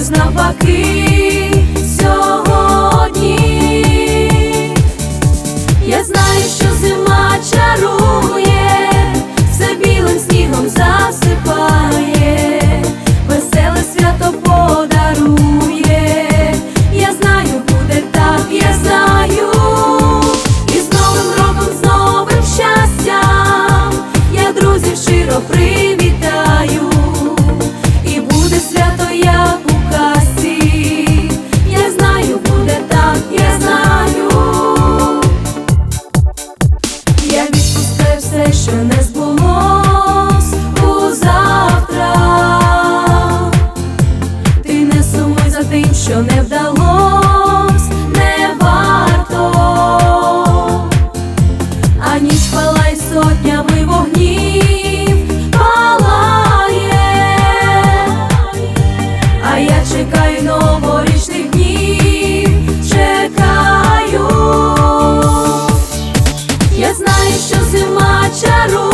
Ось навпаки сьогодні я знаю, що зима чарує все білим снігом за. зима чарує.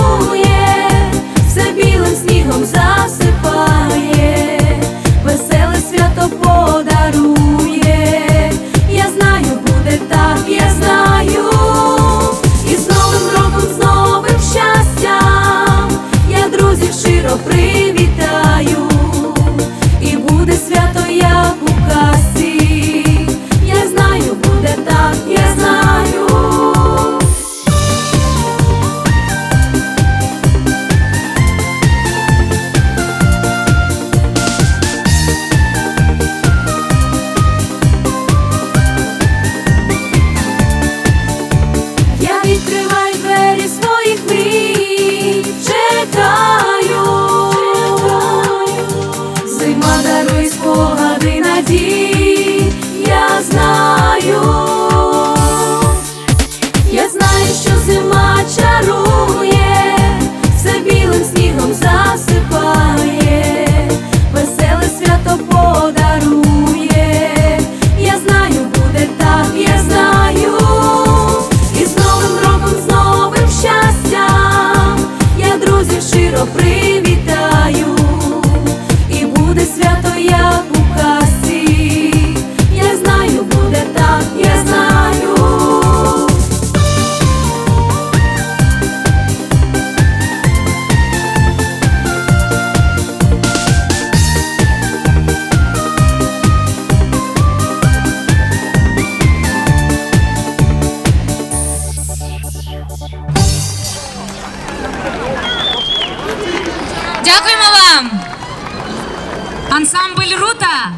Ансамбль рута.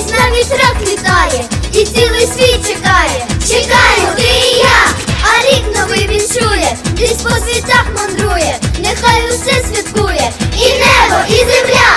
пісня в вітрах літає, і цілий світ чекає, чекаю ти і я, а рік новий він чує, десь по світах мандрує, нехай усе святкує, і небо, і земля.